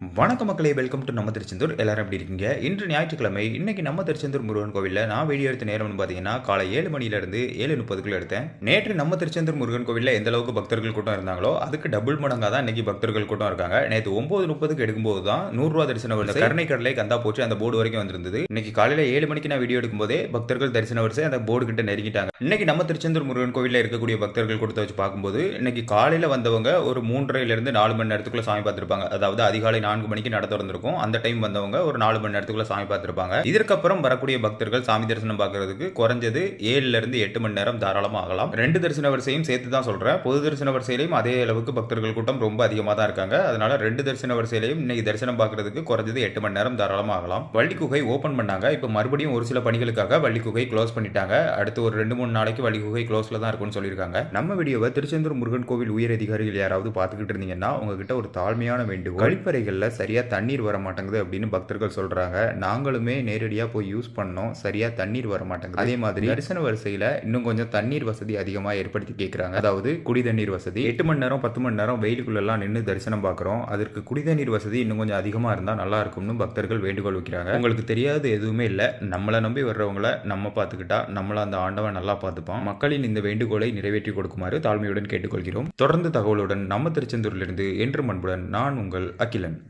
வணக்க மக்களே welcome to நம்ம திருச்செந்தூர். எல்லாரும் எப்படி இருக்கீங்க? இன்று ஞாயிற்றுக்கிழமை இன்னைக்கு நம்ம திருச்செந்தூர் முருகன் கோவிலில் நான் வீடியோ எடுத்த நேரம்னு பார்த்தீங்கன்னா காலை ஏழு மணிலேருந்து ஏழு முப்பதுக்குள்ள எடுத்தேன். நேற்று நம்ம திருச்செந்தூர் முருகன் கோவிலில் எந்த அளவுக்கு பக்தர்கள் கூட்டம் இருந்தாங்களோ அதுக்கு டபுள் மடங்காக தான் இன்னைக்கு பக்தர்கள் கூட்டம் இருக்காங்க. நேற்று ஒன்பது முப்பதுக்கு எடுக்கும்போது தான் நூறுரூவா தரிசன வரிசை கருணை கடலை கந்தா போச்சு அந்த போர்டு வரைக்கும் வந்திருந்தது. இன்னைக்கு காலையில் ஏழு மணிக்கு நான் வீடியோ எடுக்கும்போதே பக்தர்கள் தரிசன வரிசை அந்த போர்டு கிட்ட நெருங்கிட்டாங்க. இன்னைக்கு நம்ம திருச்செந்தூர் முருகன் கோவிலில் இருக்கக்கூடிய பக்தர்கள் கூட்டத்தை வச்சு பார்க்கும்போது இன்னைக்கு காலையில் வந்தவங்க ஒரு மூன்றரைலேருந்து நாலு மணி நேரத்துக்குள்ள சாமி பார்த்துருப்பாங்க. அதாவது அதிகாலை நான்கு மணிக்கு நட திறந்திருக்கும் அந்த டைம் வந்தவங்க ஒரு நாலு மணி நேரத்துக்குள்ள சாமி பார்த்துருப்பாங்க. இதற்கப்புறம் வரக்கூடிய பக்தர்கள் சாமி தரிசனம் பார்க்கறதுக்கு குறைஞ்சது ஏழுல இருந்து எட்டு மணி நேரம் தாராளமாக ஆகலாம். ரெண்டு தரிசன வரிசையும் சேர்த்து தான் சொல்றேன். பொது தரிசன வரிசையிலையும் அதே அளவுக்கு பக்தர்கள் கூட்டம் ரொம்ப அதிகமாக தான் இருக்காங்க. அதனால ரெண்டு தரிசன வரிசையிலையும் இன்னைக்கு தரிசனம் பார்க்கறதுக்கு குறைஞ்சது எட்டு மணி நேரம் தாராளமாக ஆகலாம். வள்ளி குகை ஓப்பன் பண்ணாங்க. இப்போ மறுபடியும் ஒரு சில பணிகளுக்காக வள்ளி குகை க்ளோஸ் பண்ணிட்டாங்க. அடுத்து ஒரு ரெண்டு மூணு நாளைக்கு வள்ளி குகை க்ளோஸ்ல தான் இருக்கும்னு சொல்லியிருக்காங்க. நம்ம வீடியோவை திருச்செந்தூர் முருகன் கோவில் உயர் அதிகாரிகள் யாராவது பார்த்துக்கிட்டு இருந்தீங்கன்னா உங்ககிட்ட ஒரு தாழ்மையான வேண்டுகோள் கழிப்பறைகளில் சரியா தண்ணீர் வர மாட்டேங்குது அப்படின்னு பக்தர்கள் சொல்றாங்க. நாங்களுமே நேரடியாக போய் யூஸ் பண்ணோம். சரியா தண்ணீர் வர மாட்டேங்குது அதே மாதிரி தரிசன வரிசையில் இன்னும் கொஞ்சம் தண்ணீர் வசதி அதிகமாக ஏற்படுத்தி கேட்குறாங்க அதாவது குடி தண்ணீர் வசதி. எட்டு மணி நேரம் பத்து மணி நேரம் வெயிலுக்குள்ளெல்லாம் நின்று தரிசனம் பார்க்குறோம் அதற்கு குடி தண்ணீர் வசதி இன்னும் கொஞ்சம் அதிகமாக இருந்தால் நல்லா இருக்கும்னு பக்தர்கள் வேண்டுகோள் வைக்கிறாங்க. உங்களுக்கு தெரியாது எதுவுமே இல்லை. நம்மளை நம்பி வர்றவங்களை நம்ம பார்த்துக்கிட்டா நம்மளை அந்த ஆண்டவன் நல்லா பார்த்துப்பான் மக்களின் இந்த வேண்டுகோளை நிறைவேற்றி கொடுக்குமாறு தாழ்மையுடன் கேட்டுக்கொள்கிறோம். தொடர்ந்து தகவலுடன் நம்ம திருச்செந்தூரிலிருந்து என்று மண்புடன் நான் உங்கள் அகிலன்.